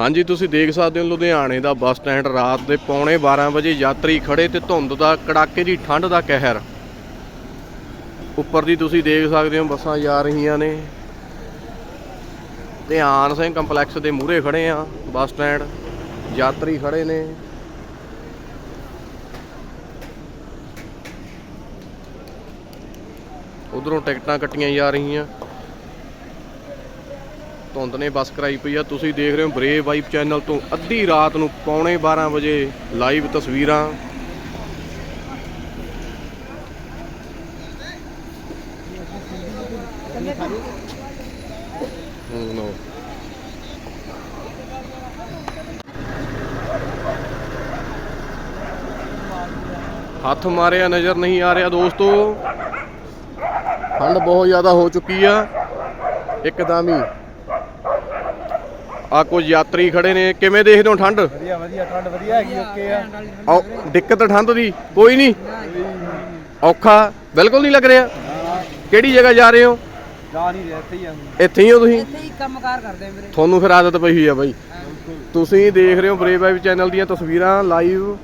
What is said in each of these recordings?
ਹਾਂਜੀ, ਤੁਸੀਂ ਦੇਖ ਸਕਦੇ ਹੋ ਲੁਧਿਆਣੇ ਦਾ ਬੱਸ ਸਟੈਂਡ ਰਾਤ ਦੇ ਪੌਣੇ 12 ਵਜੇ ਯਾਤਰੀ ਖੜੇ ਤੇ ਧੁੰਦ ਦਾ ਕੜਾਕੇ ਦੀ ਠੰਡ ਦਾ ਕਹਿਰ। ਉੱਪਰ ਦੀ ਤੁਸੀਂ ਦੇਖ ਸਕਦੇ ਹੋ ਬੱਸਾਂ ਜਾ ਰਹੀਆਂ ਨੇ। ਧਿਆਨ ਸਿੰਘ ਕੰਪਲੈਕਸ ਦੇ ਮੂਹਰੇ ਖੜੇ ਆ, ਬੱਸ ਸਟੈਂਡ, ਯਾਤਰੀ ਖੜੇ ਨੇ। ਉਧਰੋਂ ਟਿਕਟਾਂ ਕੱਟੀਆਂ ਜਾ ਰਹੀਆਂ। ਧੁੰਦ ਨੇ ਬੱਸ ਕਰਾਈ ਪਈ ਆ। ਤੁਸੀਂ ਦੇਖ ਰਹੇ ਹੋ ਬਰੇਵ ਵਾਈਬ ਚੈਨਲ ਤੋਂ ਅੱਧੀ ਰਾਤ ਨੂੰ ਪੌਣੇ 12 ਵਜੇ ਲਾਈਵ ਤਸਵੀਰਾਂ। ਹੂੰ, ਹੱਥ ਮਾਰਿਆ ਨਜ਼ਰ ਨਹੀਂ ਆ ਰਿਹਾ ਦੋਸਤੋ। ਠੰਡ ਬਹੁਤ ਜ਼ਿਆਦਾ ਹੋ ਚੁੱਕੀ ਆ। ਇੱਕਦਮ ਹੀ ਆ ਕੁਝ ਯਾਤਰੀ ਖੜੇ ਨੇ ਕਿਵੇਂ ਦੇਖਦੇ ਹੋ ਠੰਡ? ਵਧੀਆ ਵਧੀਆ ਠੰਡ ਵਧੀਆ ਹੈਗੀ ਓਕੇ ਆ। ਔ ਦਿੱਕਤ ਠੰਡ ਦੀ ਕੋਈ ਨਹੀਂ। ਔਖਾ ਬਿਲਕੁਲ ਨਹੀਂ ਲੱਗ ਰਿਹਾ। ਕਿਹੜੀ ਜਗ੍ਹਾ ਜਾ ਰਹੇ ਹੋ? ਜਾ ਨਹੀਂ ਰਿਹਾ ਇੱਥੇ ਹੀ ਆ ਇੱਥੇ ਹੀ ਹੋ ਤੁਸੀਂ? ਇੱਥੇ ਹੀ ਕੰਮਕਾਰ ਕਰਦੇ ਆ ਵੀਰੇ। ਤੁਹਾਨੂੰ ਫਿਰ ਆਦਤ ਪਈ ਹੋਈ ਆ ਬਾਈ। ਤੁਸੀਂ ਦੇਖ ਰਹੇ ਹੋ ਬਰੇਵ ਵਾਈਬ ਚੈਨਲ ਦੀਆਂ ਤਸਵੀਰਾਂ ਲਾਈਵ।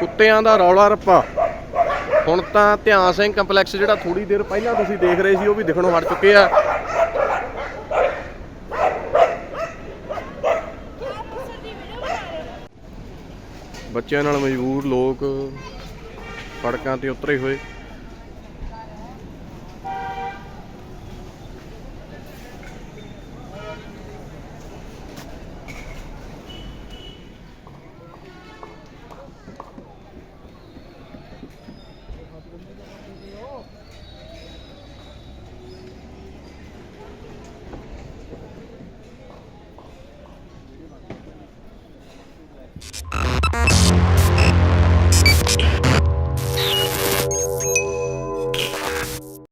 ਕੁੱਤਿਆਂ ਦਾ ਰੌਲਾ ਰੱਪਾ। ਹੁਣ ਤਾਂ ਧਿਆਨ ਸਿੰਘ ਕੰਪਲੈਕਸ ਜਿਹੜਾ ਥੋੜੀ ਦੇਰ ਪਹਿਲਾਂ ਤੁਸੀਂ ਦੇਖ ਰਹੇ ਸੀ, ਉਹ ਵੀ ਦਿਖਣੋਂ ਹਟ ਚੁੱਕੇ ਆ। ਬੱਚਿਆਂ ਨਾਲ ਮਜਬੂਰ ਲੋਕ ਸੜਕਾਂ ਤੇ ਉਤਰੇ ਹੋਏ।